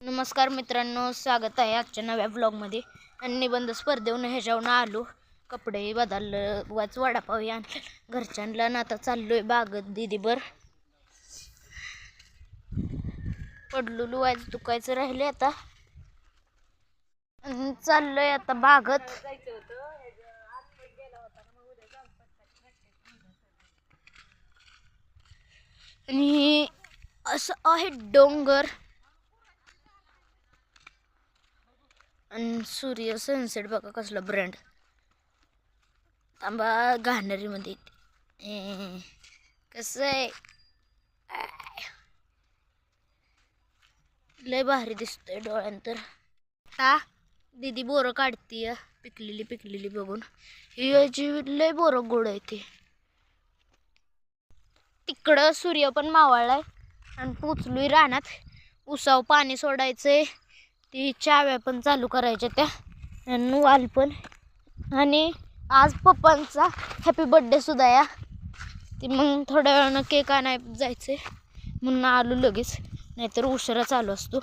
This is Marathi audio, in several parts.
नमस्कार मित्रांनो स्वागत आहे आजच्या नव्या ब्लॉगमध्ये आणि निबंध स्पर्धेहून ह्याच्यावरून आलो. कपडे बदललं वाच वडापाव आणलं. घरच्यांना आणि आता चाललोय बागत दिदीबर पडलू वाज दुखायचं राहिले आता. चाललो चाललोय आता बागत. आणि असं आहे डोंगर. आणि सूर्य सनसेट बघा कसला ब्रँड तांबा घाणेरीमध्ये कसं आहे लय भारी दिसतंय डोळ्यांतर आता दीदी बोरं काढतीय. पिकलेली पिकलेली बघून. ही याची लय बोरं गोड आहे ती. तिकडं सूर्य पण मावळलाय. आणि पोचलोय रानात. उसाव पाणी सोडायचंय. ती चाव्या पण चालू करायच्या त्या. आणि पण. आणि आज पप्पांचा हॅपी बड्डे सुद्धा या. ती मग थोड्या वेळानं केक आणाय जायचं म्हणून आलो लगेच. नाहीतर उशिरा चालू असतो.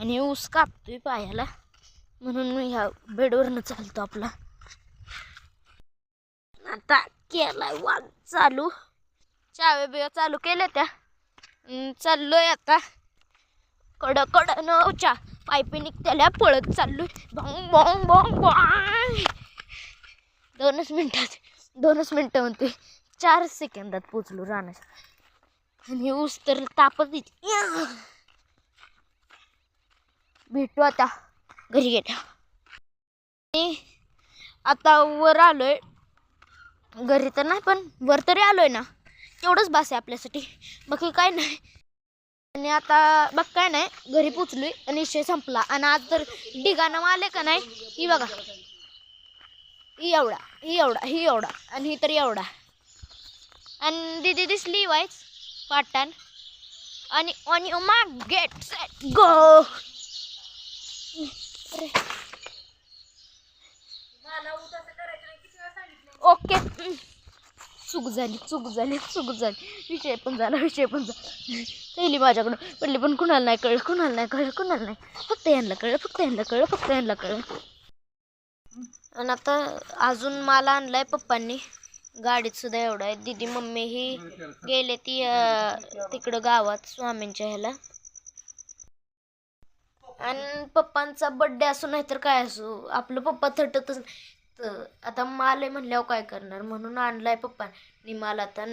आणि हे ऊस कापतोय पायाला. म्हणून मी ह्या बेडवरनं चालतो आपला. आता केलाय वाद चालू. चाव्या बिव्या चालू केल्या त्या. चाललोय आता. कड कड नवच्या पायपी निघत्याला पळत चाललो बॉंग बॉंग बॉंग बॉंग. दोनच मिनटात दोनच मिनटं म्हणते. चार सेकंदात पोचलो रानास आणि ऊस तर तापत भेटू आता. घरी गेल्या. आणि आता वर आलोय. घरी तर नाही पण वर तरी आलोय ना. तेवढंच बास आहे आपल्यासाठी. बाकी काय नाही. आणि आता बघ काय नाही घरी पोचलोय आणि विषय संपला. आणि आज तर डिगानं आले का नाही ही बघा. ही एवढा ही एवढा ही एवढा आणि ही तर एवढा. आणि दिदी दिसली वाईच पाटान आणि ऑन यू मा गेट सेट गो. ओके. चूक झाली चूक झाली चूक झाली. विषय पण झाला विषय पण झाला. पहिली माझ्याकडून पडली पण कुणाला नाही कळलं कुणाला नाही कळलं कुणाला नाही. फक्त यांना कळलं फक्त यांना कळलं फक्त यांना कळलं. आणि आता अजून माल आणलाय पप्पांनी. गाडीत सुद्धा एवढा आहे. दीदी मम्मी ही गेले ती तिकडं गावात स्वामींच्या ह्याला. आणि पप्पांचा बड्डे असो नाहीतर काय असो आपलं पप्पा थटतच तर आता माल आहे म्हणल्यावर काय करणार? म्हणून आणलाय आणि माल आता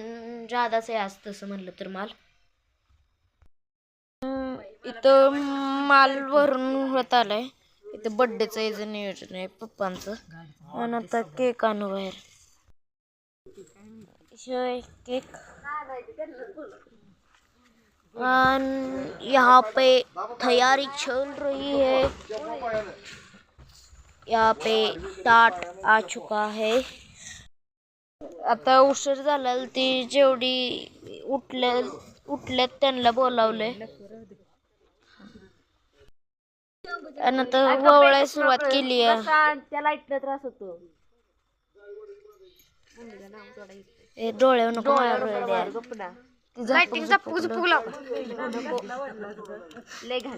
जादाच आहे आज तसं म्हणलं तर माल. इथं माल भरून होत आलाय. इथं बड्डेचं याचं नियोजन आहे पप्पांचं. आणि आता केक आणू बाहेर. केक. और यहाँ पे तैयारी चल रही है. यहाँ पे टाट आ चुका है। आता उशीर झाला ती जेवढी उठल्या उठल्यात त्यांना बोलावले आणि आता वळायला सुरुवात केली त्या लाईटला त्रास होतो. नको लाव. लय घाल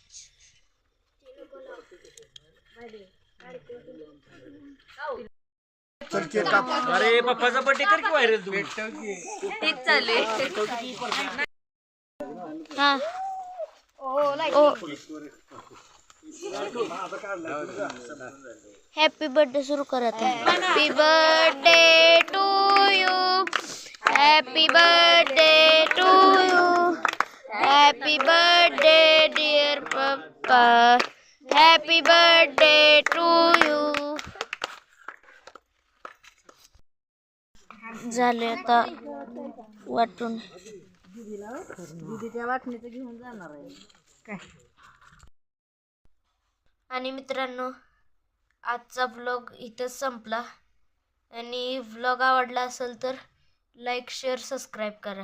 अरे पप्पाचा बर्थडे कर की व्हायरल तू? हा। ओ। हॅपी बर्थडे सुरू करत happy birthday to you happy birthday to you happy birthday dear पप्पा हॅपी बर्थडे टू यू झाले आता वाटून. दीदीच्या वाटणीचं घेऊन जाणार आहे. आणि मित्रांनो आजचा व्लॉग इथंच संपला. आणि व्लॉग आवडला असेल तर लाईक शेअर सबस्क्राईब करा.